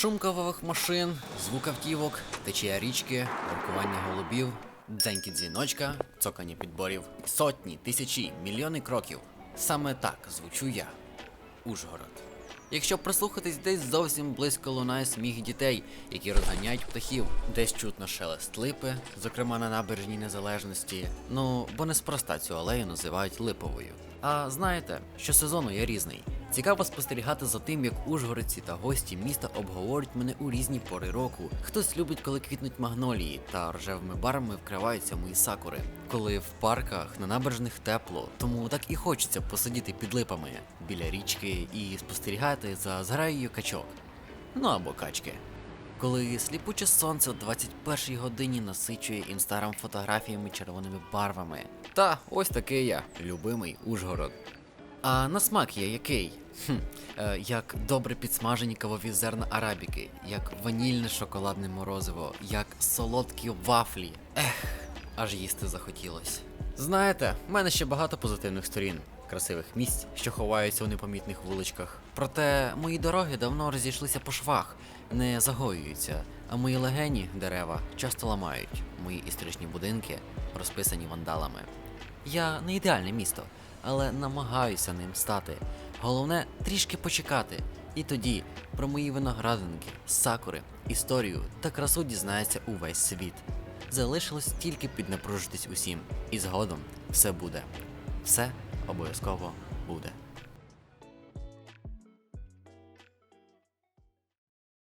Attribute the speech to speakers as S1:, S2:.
S1: Шум кавових машин, звук автівок, течія річки, воркування голубів, дзенькі дзвіночка, цокання підборів, сотні, тисячі, мільйони кроків. Саме так звучу я. Ужгород. Якщо прислухатись, десь зовсім близько лунає сміх дітей, які розганяють птахів, десь чутно шелест липи, зокрема на набережній незалежності. Ну, бо неспроста цю алею називають липовою. А знаєте, що сезону є різний. Цікаво спостерігати за тим, як ужгородці та гості міста обговорюють мене у різні пори року. Хтось любить, коли квітнуть магнолії та рожевими барами вкриваються мої сакури. Коли в парках на набережних тепло, тому так і хочеться посидіти під липами біля річки і спостерігати за зграєю качок. Ну або качки. Коли сліпуче сонце о 21 годині насичує інстаграм фотографіями червоними барвами. Та ось такий я, любимий Ужгород. А на смак є який? Хм, е, як добре підсмажені кавові зерна арабіки, як ванільне шоколадне морозиво, як солодкі вафлі. Ех, аж їсти захотілось. Знаєте, в мене ще багато позитивних сторін, красивих місць, що ховаються у непомітних вуличках. Проте мої дороги давно розійшлися по швах, не загоюються, а мої легені дерева часто ламають. Мої історичні будинки розписані вандалами. Я не ідеальне місто, але намагаюся ним стати. Головне трішки почекати. І тоді про мої виноградинки, сакури, історію та красу дізнається увесь світ. Залишилось тільки піднапружитись усім, і згодом все буде. Все обов'язково буде.